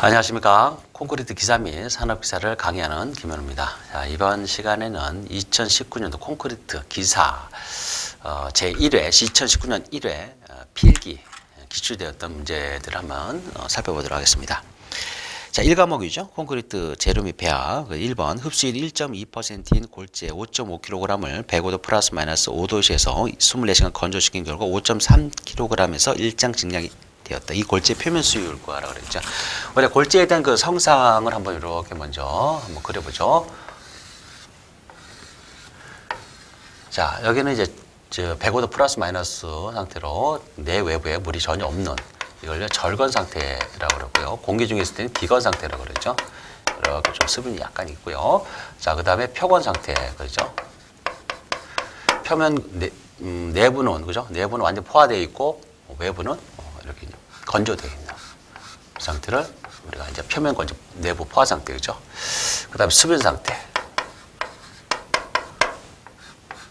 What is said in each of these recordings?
안녕하십니까. 콘크리트 기사 및 산업 기사를 강의하는 김현우입니다. 자, 이번 시간에는 2019년도 콘크리트 기사 어, 제 1회, 2019년 1회 어, 필기 기출되었던 문제들을 한번 어, 살펴보도록 하겠습니다. 자, 1과목이죠. 콘크리트 재료 및 배합. 그 1번 흡수율 1.2%인 골재 5.5kg을 105도 플러스 마이너스 5도시에서 24시간 건조시킨 결과 5.3kg에서 일장 증량이 되었다. 이 골재 표면 수율 구하라 그랬죠. 우리 골재에 대한 그 성상을 한번 이렇게 먼저 한번 그려보죠. 자, 여기는 이제 저 105도 플러스 마이너스 상태로 내 외부에 물이 전혀 없는 이걸 절건 상태라고 그러고요. 공기 중에 있을 때는 비건 상태라고 그러죠. 이렇게 좀 수분이 약간 있고요. 자, 그 다음에 표건 상태, 그렇죠? 표면 내, 음, 내부는, 그죠? 내부는 완전 포화되어 있고, 외부는 어, 이렇게 건조되어 있는 상태를 우리가 이제 표면 건조, 내부 포화 상태, 그죠? 그 다음에 수분 상태.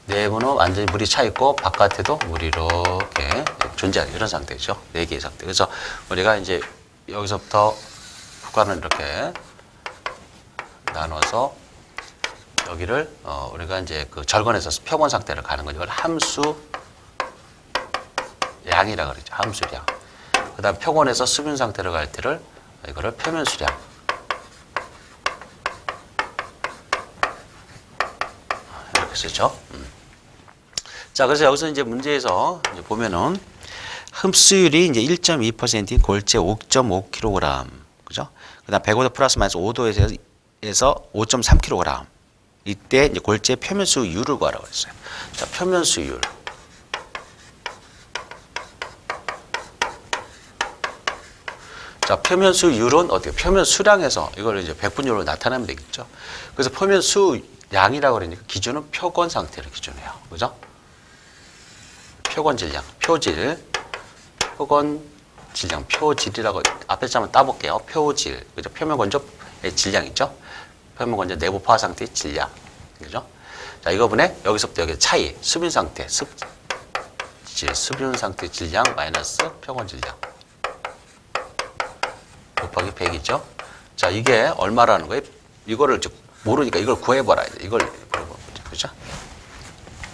내부는 완전히 물이 차 있고 바깥에도 물이 이렇게 존재하는 이런 상태죠. 네 개의 상태. 그래서 우리가 이제 여기서부터 구간을 이렇게 나눠서 여기를 어 우리가 이제 그 절건에서 표본 상태를 가는 거죠. 이걸 함수 양이라 그러죠. 함수량. 그다음 표본에서 수분 상태로 갈 때를 이거를 표면 수량. 이렇게 쓰죠. 음. 자, 그래서 여기서 이제 문제에서 이제 보면은 흡수율이 이제 1.2%인 골재 5.5kg, 그죠? 그다음 105도 플러스 마이너스 5도에서 에서 5.3kg. 이때 이제 골재 표면 수율을 구하라고 했어요. 자, 표면 수율. 자, 표면 수율은 어떻게? 표면 수량에서 이걸 이제 백분율로 나타내면 되겠죠. 그래서 표면 수량이라고 그러니까 기준은 표건 상태를 기준해요. 그죠? 표건 질량, 표질, 표건 질량, 표질이라고 앞에 잠깐 따볼게요. 표질, 그죠? 표면 건조의 질량 있죠? 표면 건조 내부 포화 상태의 질량, 그죠? 자, 이거분에 여기서부터 여기 차이, 수분 상태, 습, 질, 수분 상태 질량 마이너스 표건 질량 곱하기 100이죠. 자, 이게 얼마라는 거예요? 이거를 즉 모르니까 이걸 구해봐라. 이걸. 그죠?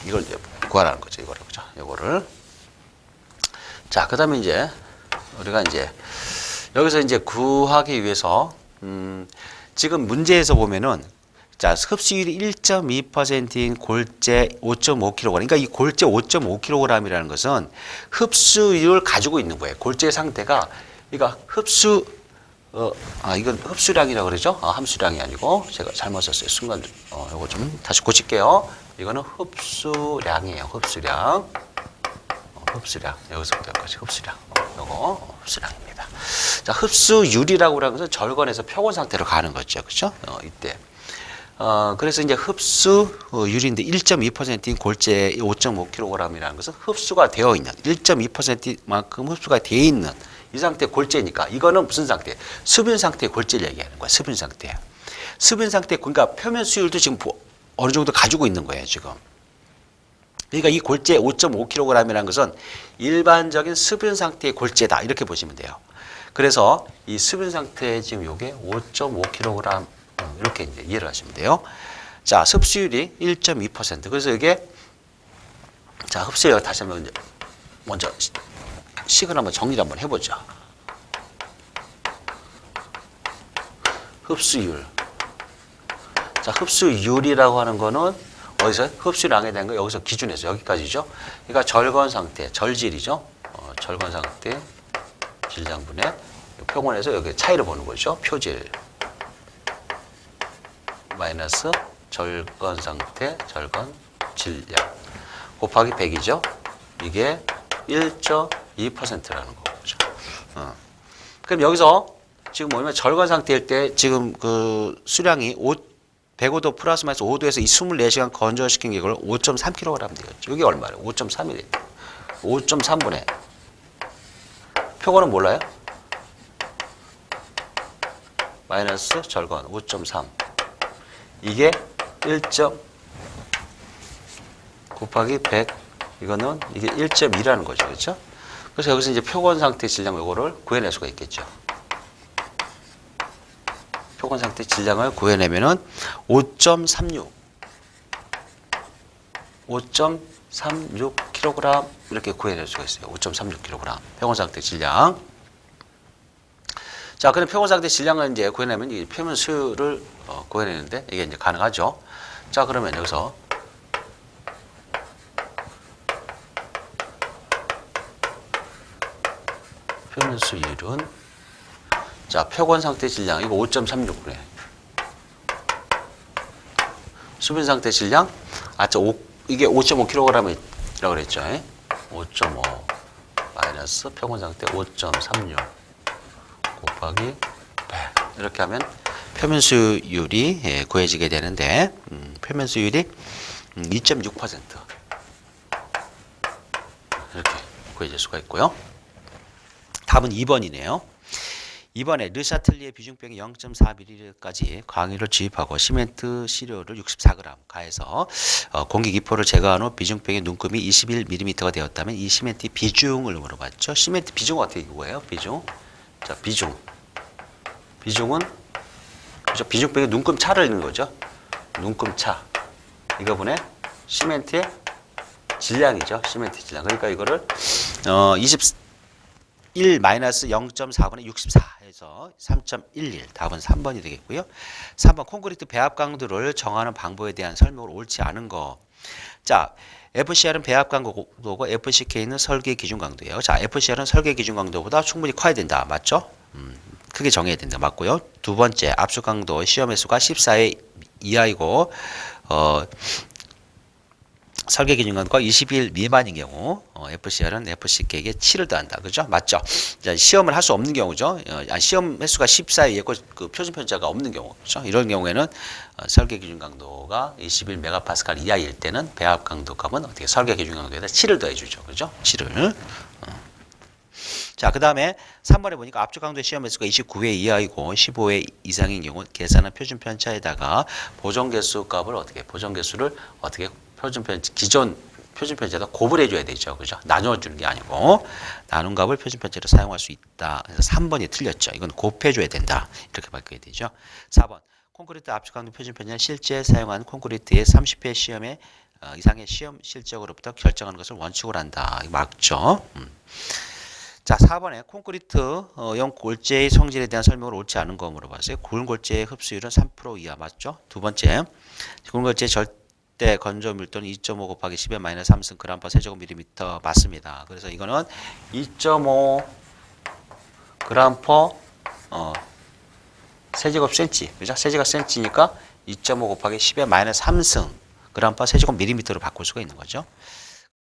이걸 구하라는 거죠. 이거를 그죠? 이거를 자, 그 다음에 이제 우리가 이제 여기서 이제 구하기 위해서 음, 지금 문제에서 보면은 자, 흡수율이 1.2%인 골재 5.5kg. 그러니까 이 골재 5.5kg이라는 것은 흡수율을 가지고 있는 거예요. 골재 상태가 그러니까 흡수 어, 아, 이건 흡수량이라고 그러죠? 아, 함수량이 아니고 제가 잘못 썼어요. 순간 어, 요거 좀 다시 고칠게요. 이거는 흡수량이에요. 흡수량. 어, 흡수량. 여기서부터 여기까지 흡수량. 어, 요거 어, 흡수량입니다. 자, 흡수율이라고 하는 것은 절건에서 표본 상태로 가는 거죠. 그죠? 어, 이때. 어, 그래서 이제 흡수율인데 1.2%인 골재 5.5kg이라는 것은 흡수가 되어 있는 1.2%만큼 흡수가 되어 있는 이 상태 골재니까 이거는 무슨 상태? 수분 상태 골재를 얘기하는 거야. 수분 상태. 수분 상태 그러니까 표면 수율도 지금 어느 정도 가지고 있는 거예요, 지금. 그러니까 이 골재 5.5kg이라는 것은 일반적인 수분 상태의 골재다. 이렇게 보시면 돼요. 그래서 이 수분 상태 지금 요게 5.5kg 이렇게 이제 이해를 하시면 돼요. 자, 흡수율이 1.2%. 그래서 이게 자, 흡수율 다시 한번 먼저 식을 한번 정리를 한번 해 보죠. 흡수율. 자, 흡수율이라고 하는 거는 어디서 흡수량에 대한 거 여기서 기준에서 여기까지죠. 그러니까 절건 상태, 절질이죠. 어, 절건 상태, 질량분의 표본에서 여기 차이를 보는 거죠. 표질 마이너스 절건 상태, 절건 질량 곱하기 100이죠. 이게 1.2%라는 거죠. 어. 그럼 여기서 지금 뭐냐면 절관 상태일 때 지금 그 수량이 5, 105도 플러스 마이너스 5도에서 이 24시간 건조시킨 이걸 5.3kg 되겠죠. 이게 얼마예요? 5.3이래요. 5.3분의 표고는 몰라요? 마이너스 절관 5.3 이게 1. 곱하기 100 이거는 이게 1.2라는 거죠. 그렇죠? 그래서 여기서 이제 표건 상태 질량 요거를 구해낼 수가 있겠죠. 표본 상태 질량을 구해내면은 5.36 5.36kg 이렇게 구해낼 수가 있어요. 5.36kg 표본 상태 질량. 자, 그럼 표본 상태 질량을 이제 구해내면 이 표면 수를 어, 구해내는데 이게 이제 가능하죠. 자, 그러면 여기서 표면 수율은 자, 표본 상태 질량 이거 5.36그래. 수분 상태 질량 아, 저 5, 이게 5.5kg이라고 그랬죠. 5.5 마이너스 표본 상태 5.36 곱하기 100 이렇게 하면 표면 수율이 예, 구해지게 되는데 음, 표면 수율이 음, 2.6% 이렇게 구해질 수가 있고요. 답은 2번이네요. 이번에 르샤틀리의 비중병이 0.4ml까지 광유를 주입하고 시멘트 시료를 64g 가해서 어, 공기 기포를 제거한 후 비중병의 눈금이 21mm가 되었다면 이 시멘트 비중을 물어봤죠. 시멘트 비중 어떻게 이거예요? 비중. 자, 비중. 비중은 그죠? 비중병의 눈금 차를 읽는 거죠. 눈금 차. 이거 분의 시멘트의 질량이죠. 시멘트 질량. 그러니까 이거를 어, 20 1 마이너스 0.4분의 64 해서 3.11 답은 3번이 되겠고요. 3번 콘크리트 배합 강도를 정하는 방법에 대한 설명을 옳지 않은 거. 자, FCR은 배합 강도고 FCK는 설계 기준 강도예요. 자, FCR은 설계 기준 강도보다 충분히 커야 된다. 맞죠? 음, 크게 정해야 된다. 맞고요. 두 번째, 압수 강도 시험 횟수가 14회 이하이고 어 설계 기준 강도가 20일 미만인 경우 어, FCR은 FCK에게 7을 더한다. 그죠? 맞죠? 자, 시험을 할 수 없는 경우죠. 어, 아, 시험 횟수가 14에 있고 그 표준 편차가 없는 경우. 그죠? 이런 경우에는 어, 설계 기준 강도가 21 메가파스칼 이하일 때는 배합 강도 값은 어떻게 설계 기준 강도에다 7을 더해 주죠. 그죠? 7을. 자, 그 다음에 3번에 보니까 압축 강도의 시험 횟수가 29회 이하이고 15회 이상인 경우 계산한 표준 편차에다가 보정 개수 값을 어떻게 보정 개수를 어떻게 표준 편 기존 표준 편차에다 곱을 해줘야 되죠, 그죠? 나눠 주는 게 아니고 나눈 값을 표준 편차로 사용할 수 있다. 그래서 3번이 틀렸죠. 이건 곱해줘야 된다. 이렇게 바뀌어야 되죠. 4번 콘크리트 압축 강도 표준 편차는 실제 사용한 콘크리트의 30회 시험에 어, 이상의 시험 실적으로부터 결정하는 것을 원칙으로 한다. 맞죠? 음. 자, 4번에 콘크리트 어, 형 골재의 성질에 대한 설명을 옳지 않은 거 물어봤어요. 굵은 골재의 흡수율은 3% 이하 맞죠? 두 번째, 굵은 골재의 절 대 건조 밀도는 2.5 곱하기 10의 마이너스 3승 그램 퍼 세제곱 밀리미터 맞습니다. 그래서 이거는 2.5 그램 퍼 어, 세제곱 센치, 그죠? 세제곱 센치니까 2.5 곱하기 10의 마이너스 3승 그램 퍼 세제곱 밀리미터로 바꿀 수가 있는 거죠.